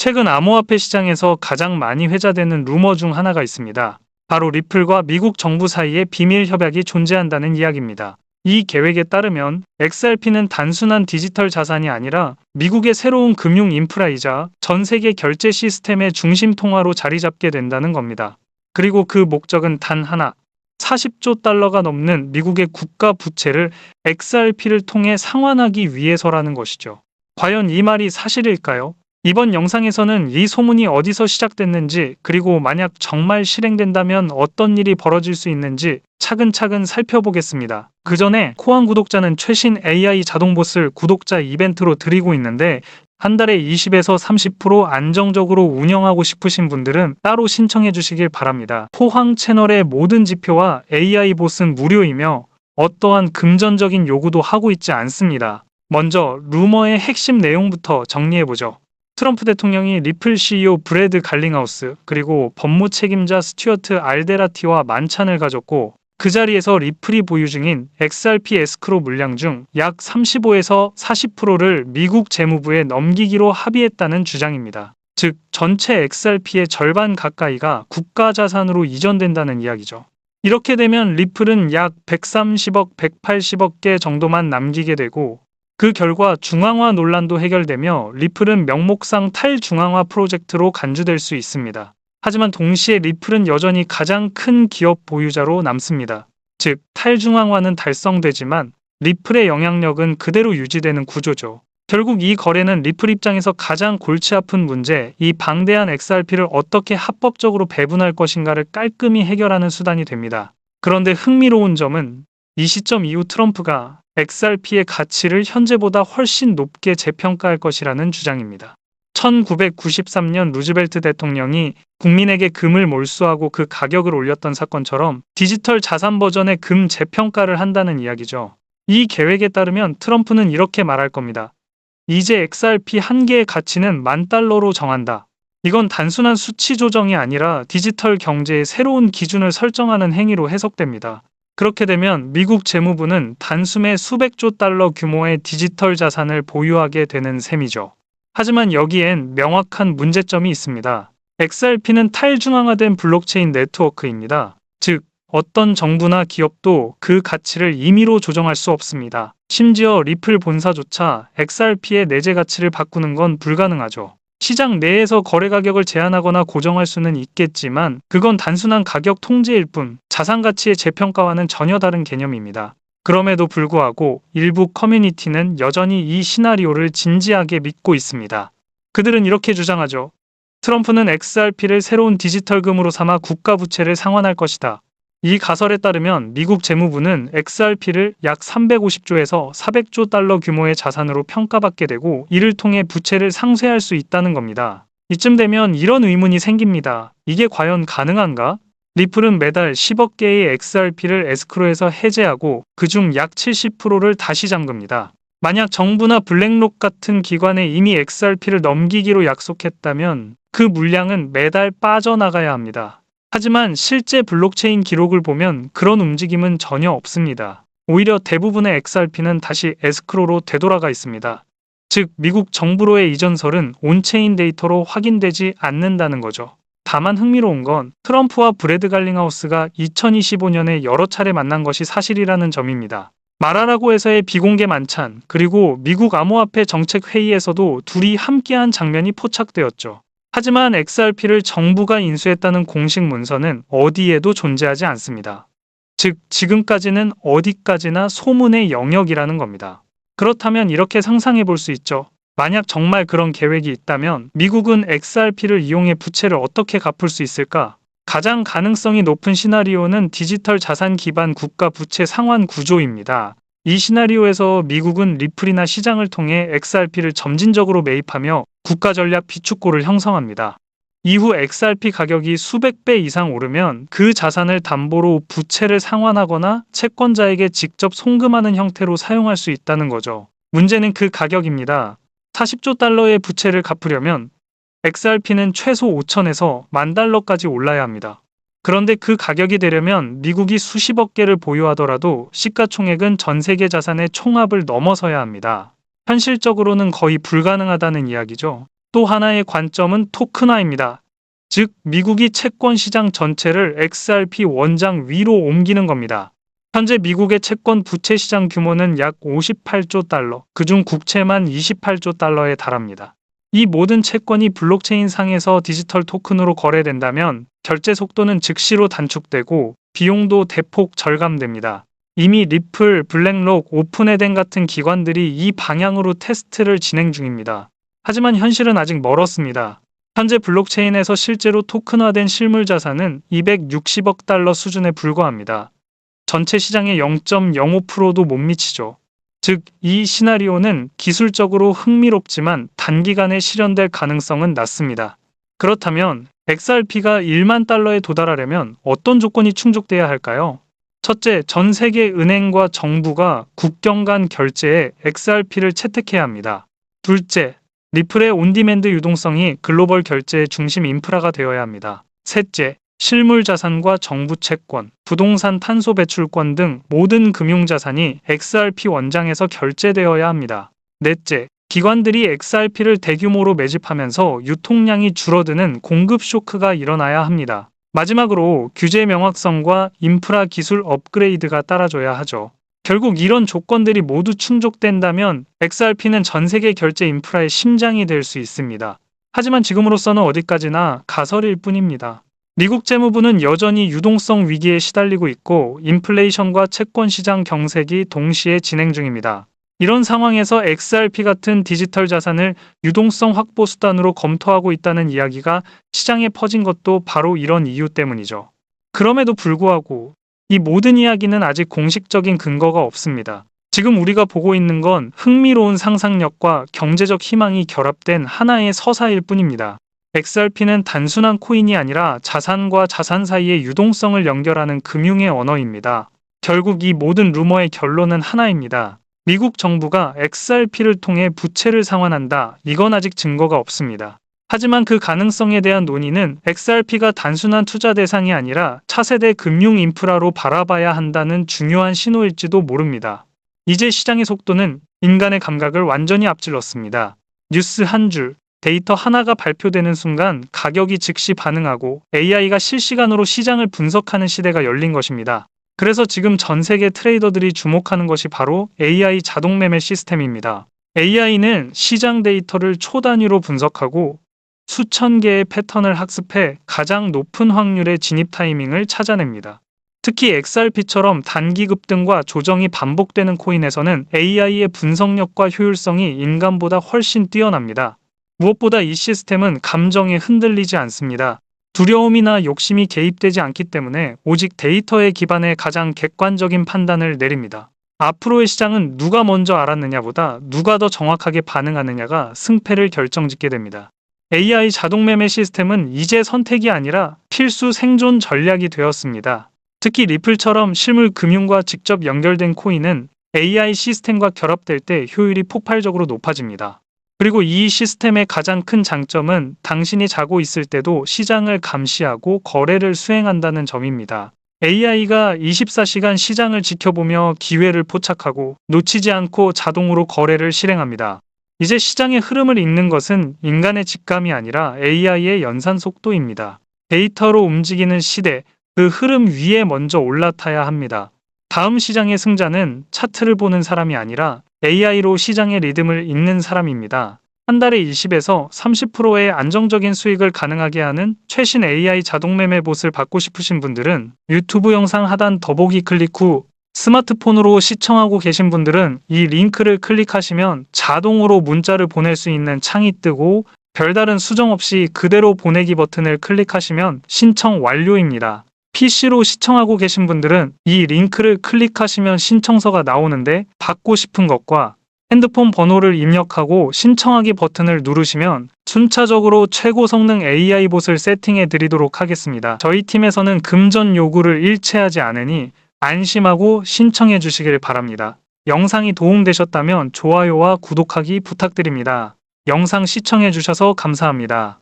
최근 암호화폐 시장에서 가장 많이 회자되는 루머 중 하나가 있습니다. 바로 리플과 미국 정부 사이에 비밀 협약이 존재한다는 이야기입니다. 이 계획에 따르면 XRP는 단순한 디지털 자산이 아니라 미국의 새로운 금융 인프라이자 전 세계 결제 시스템의 중심 통화로 자리 잡게 된다는 겁니다. 그리고 그 목적은 단 하나. 40조 달러가 넘는 미국의 국가 부채를 XRP를 통해 상환하기 위해서라는 것이죠. 과연 이 말이 사실일까요? 이번 영상에서는 이 소문이 어디서 시작됐는지 그리고 만약 정말 실행된다면 어떤 일이 벌어질 수 있는지 차근차근 살펴보겠습니다. 그 전에 코안 구독자는 최신 AI 자동 보스 구독자 이벤트로 드리고 있는데 한 달에 20에서 30% 안정적으로 운영하고 싶으신 분들은 따로 신청해 주시길 바랍니다. 포항 채널의 모든 지표와 AI 보스는 무료이며 어떠한 금전적인 요구도 하고 있지 않습니다. 먼저 루머의 핵심 내용부터 정리해보죠. 트럼프 대통령이 리플 CEO 브래드 갈링하우스 그리고 법무 책임자 스튜어트 알데라티와 만찬을 가졌고 그 자리에서 리플이 보유 중인 XRP 에스크로 물량 중 약 35에서 40%를 미국 재무부에 넘기기로 합의했다는 주장입니다. 즉 전체 XRP의 절반 가까이가 국가 자산으로 이전된다는 이야기죠. 이렇게 되면 리플은 약 130억, 180억 개 정도만 남기게 되고 그 결과 중앙화 논란도 해결되며 리플은 명목상 탈중앙화 프로젝트로 간주될 수 있습니다. 하지만 동시에 리플은 여전히 가장 큰 기업 보유자로 남습니다. 즉, 탈중앙화는 달성되지만 리플의 영향력은 그대로 유지되는 구조죠. 결국 이 거래는 리플 입장에서 가장 골치 아픈 문제, 이 방대한 XRP를 어떻게 합법적으로 배분할 것인가를 깔끔히 해결하는 수단이 됩니다. 그런데 흥미로운 점은 이 시점 이후 트럼프가 XRP의 가치를 현재보다 훨씬 높게 재평가할 것이라는 주장입니다. 1993년 루즈벨트 대통령이 국민에게 금을 몰수하고 그 가격을 올렸던 사건처럼 디지털 자산 버전의 금 재평가를 한다는 이야기죠. 이 계획에 따르면 트럼프는 이렇게 말할 겁니다. 이제 XRP 한 개의 가치는 만 달러로 정한다. 이건 단순한 수치 조정이 아니라 디지털 경제의 새로운 기준을 설정하는 행위로 해석됩니다. 그렇게 되면 미국 재무부는 단숨에 수백조 달러 규모의 디지털 자산을 보유하게 되는 셈이죠. 하지만 여기엔 명확한 문제점이 있습니다. XRP는 탈중앙화된 블록체인 네트워크입니다. 즉, 어떤 정부나 기업도 그 가치를 임의로 조정할 수 없습니다. 심지어 리플 본사조차 XRP의 내재 가치를 바꾸는 건 불가능하죠. 시장 내에서 거래 가격을 제한하거나 고정할 수는 있겠지만 그건 단순한 가격 통제일 뿐 자산 가치의 재평가와는 전혀 다른 개념입니다. 그럼에도 불구하고 일부 커뮤니티는 여전히 이 시나리오를 진지하게 믿고 있습니다. 그들은 이렇게 주장하죠. 트럼프는 XRP를 새로운 디지털 금으로 삼아 국가 부채를 상환할 것이다. 이 가설에 따르면 미국 재무부는 XRP를 약 350조에서 400조 달러 규모의 자산으로 평가받게 되고 이를 통해 부채를 상쇄할 수 있다는 겁니다. 이쯤 되면 이런 의문이 생깁니다. 이게 과연 가능한가? 리플은 매달 10억 개의 XRP를 에스크로에서 해제하고 그중 약 70%를 다시 잠급니다. 만약 정부나 블랙록 같은 기관에 이미 XRP를 넘기기로 약속했다면 그 물량은 매달 빠져나가야 합니다. 하지만 실제 블록체인 기록을 보면 그런 움직임은 전혀 없습니다. 오히려 대부분의 XRP는 다시 에스크로로 되돌아가 있습니다. 즉, 미국 정부로의 이전설은 온체인 데이터로 확인되지 않는다는 거죠. 다만 흥미로운 건 트럼프와 브래드 갈링하우스가 2025년에 여러 차례 만난 것이 사실이라는 점입니다. 말하라고 해서의 비공개 만찬, 그리고 미국 암호화폐 정책 회의에서도 둘이 함께한 장면이 포착되었죠. 하지만 XRP를 정부가 인수했다는 공식 문서는 어디에도 존재하지 않습니다. 즉, 지금까지는 어디까지나 소문의 영역이라는 겁니다. 그렇다면 이렇게 상상해 볼 수 있죠. 만약 정말 그런 계획이 있다면 미국은 XRP를 이용해 부채를 어떻게 갚을 수 있을까? 가장 가능성이 높은 시나리오는 디지털 자산 기반 국가 부채 상환 구조입니다. 이 시나리오에서 미국은 리플이나 시장을 통해 XRP를 점진적으로 매입하며 국가 전략 비축고를 형성합니다. 이후 XRP 가격이 수백 배 이상 오르면 그 자산을 담보로 부채를 상환하거나 채권자에게 직접 송금하는 형태로 사용할 수 있다는 거죠. 문제는 그 가격입니다. 40조 달러의 부채를 갚으려면 XRP는 최소 5천에서 만 달러까지 올라야 합니다. 그런데 그 가격이 되려면 미국이 수십억 개를 보유하더라도 시가총액은 전 세계 자산의 총합을 넘어서야 합니다. 현실적으로는 거의 불가능하다는 이야기죠. 또 하나의 관점은 토큰화입니다. 즉, 미국이 채권 시장 전체를 XRP 원장 위로 옮기는 겁니다. 현재 미국의 채권 부채 시장 규모는 약 58조 달러, 그중 국채만 28조 달러에 달합니다. 이 모든 채권이 블록체인 상에서 디지털 토큰으로 거래된다면 결제 속도는 즉시로 단축되고 비용도 대폭 절감됩니다. 이미 리플, 블랙록, 오픈에덴 같은 기관들이 이 방향으로 테스트를 진행 중입니다. 하지만 현실은 아직 멀었습니다. 현재 블록체인에서 실제로 토큰화된 실물 자산은 260억 달러 수준에 불과합니다. 전체 시장의 0.05%도 못 미치죠. 즉, 이 시나리오는 기술적으로 흥미롭지만 단기간에 실현될 가능성은 낮습니다. 그렇다면 XRP가 1만 달러에 도달하려면 어떤 조건이 충족돼야 할까요? 첫째, 전 세계 은행과 정부가 국경 간 결제에 XRP를 채택해야 합니다. 둘째, 리플의 온디맨드 유동성이 글로벌 결제의 중심 인프라가 되어야 합니다. 셋째, 실물 자산과 정부 채권, 부동산 탄소 배출권 등 모든 금융 자산이 XRP 원장에서 결제되어야 합니다. 넷째, 기관들이 XRP를 대규모로 매집하면서 유통량이 줄어드는 공급 쇼크가 일어나야 합니다. 마지막으로 규제 명확성과 인프라 기술 업그레이드가 따라줘야 하죠. 결국 이런 조건들이 모두 충족된다면 XRP는 전 세계 결제 인프라의 심장이 될 수 있습니다. 하지만 지금으로서는 어디까지나 가설일 뿐입니다. 미국 재무부는 여전히 유동성 위기에 시달리고 있고 인플레이션과 채권 시장 경색이 동시에 진행 중입니다. 이런 상황에서 XRP 같은 디지털 자산을 유동성 확보 수단으로 검토하고 있다는 이야기가 시장에 퍼진 것도 바로 이런 이유 때문이죠. 그럼에도 불구하고 이 모든 이야기는 아직 공식적인 근거가 없습니다. 지금 우리가 보고 있는 건 흥미로운 상상력과 경제적 희망이 결합된 하나의 서사일 뿐입니다. XRP는 단순한 코인이 아니라 자산과 자산 사이의 유동성을 연결하는 금융의 언어입니다. 결국 이 모든 루머의 결론은 하나입니다. 미국 정부가 XRP를 통해 부채를 상환한다. 이건 아직 증거가 없습니다. 하지만 그 가능성에 대한 논의는 XRP가 단순한 투자 대상이 아니라 차세대 금융 인프라로 바라봐야 한다는 중요한 신호일지도 모릅니다. 이제 시장의 속도는 인간의 감각을 완전히 앞질렀습니다. 뉴스 한 줄, 데이터 하나가 발표되는 순간 가격이 즉시 반응하고 AI가 실시간으로 시장을 분석하는 시대가 열린 것입니다. 그래서 지금 전 세계 트레이더들이 주목하는 것이 바로 AI 자동 매매 시스템입니다. AI는 시장 데이터를 초 단위로 분석하고 수천 개의 패턴을 학습해 가장 높은 확률의 진입 타이밍을 찾아냅니다. 특히 XRP처럼 단기 급등과 조정이 반복되는 코인에서는 AI의 분석력과 효율성이 인간보다 훨씬 뛰어납니다. 무엇보다 이 시스템은 감정에 흔들리지 않습니다. 두려움이나 욕심이 개입되지 않기 때문에 오직 데이터에 기반해 가장 객관적인 판단을 내립니다. 앞으로의 시장은 누가 먼저 알았느냐보다 누가 더 정확하게 반응하느냐가 승패를 결정짓게 됩니다. AI 자동 매매 시스템은 이제 선택이 아니라 필수 생존 전략이 되었습니다. 특히 리플처럼 실물 금융과 직접 연결된 코인은 AI 시스템과 결합될 때 효율이 폭발적으로 높아집니다. 그리고 이 시스템의 가장 큰 장점은 당신이 자고 있을 때도 시장을 감시하고 거래를 수행한다는 점입니다. AI가 24시간 시장을 지켜보며 기회를 포착하고 놓치지 않고 자동으로 거래를 실행합니다. 이제 시장의 흐름을 읽는 것은 인간의 직감이 아니라 AI의 연산 속도입니다. 데이터로 움직이는 시대, 그 흐름 위에 먼저 올라타야 합니다. 다음 시장의 승자는 차트를 보는 사람이 아니라 AI로 시장의 리듬을 읽는 사람입니다. 한 달에 20에서 30%의 안정적인 수익을 가능하게 하는 최신 AI 자동 매매 봇을 받고 싶으신 분들은 유튜브 영상 하단 더보기 클릭 후 스마트폰으로 시청하고 계신 분들은 이 링크를 클릭하시면 자동으로 문자를 보낼 수 있는 창이 뜨고 별다른 수정 없이 그대로 보내기 버튼을 클릭하시면 신청 완료입니다. PC로 시청하고 계신 분들은 이 링크를 클릭하시면 신청서가 나오는데 받고 싶은 것과 핸드폰 번호를 입력하고 신청하기 버튼을 누르시면 순차적으로 최고 성능 AI 봇을 세팅해 드리도록 하겠습니다. 저희 팀에서는 금전 요구를 일체하지 않으니 안심하고 신청해 주시길 바랍니다. 영상이 도움되셨다면 좋아요와 구독하기 부탁드립니다. 영상 시청해 주셔서 감사합니다.